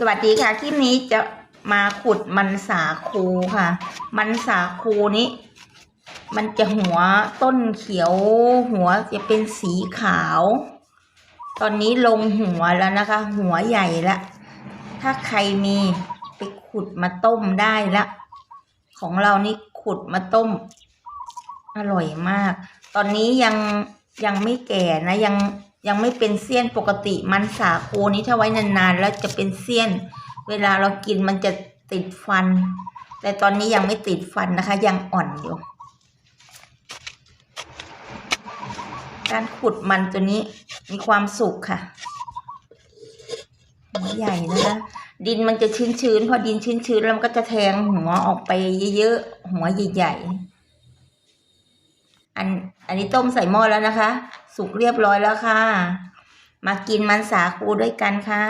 สวัสดีค่ะ คลิปนี้จะมาขุดมันสาคูค่ะ มันสาคูนี้ มันจะหัวต้นเขียวหัวจะเป็นสีขาว ตอนนี้ลงหัวแล้วนะคะ หัวใหญ่ละ ถ้าใครมีไปขุดมาต้มได้ละ ของเรานี่ขุดมาต้ม อร่อยมาก ตอนนี้ยังยังไม่แก่นะยัง ยังไม่เป็นเสี้ยนปกติมันสาคูนี้ถ้าไว้นานๆ แล้วจะเป็นเสี้ยน เวลาเรากินมันจะติดฟัน แต่ตอนนี้ยังไม่ติดฟันนะคะ ยังอ่อนอยู่ การขุดมันตัวนี้มีความสุขค่ะหัวใหญ่นะคะ ดินมันจะชื้นๆพอดินชื้นๆแล้วมันก็จะแทงหัวออกไปเยอะๆหัวใหญ่ๆอันอันนี้ต้มใส่หม้อแล้วนะคะ สุกเรียบร้อยแล้วค่ะ มากินมันสาคูด้วยกันค่ะ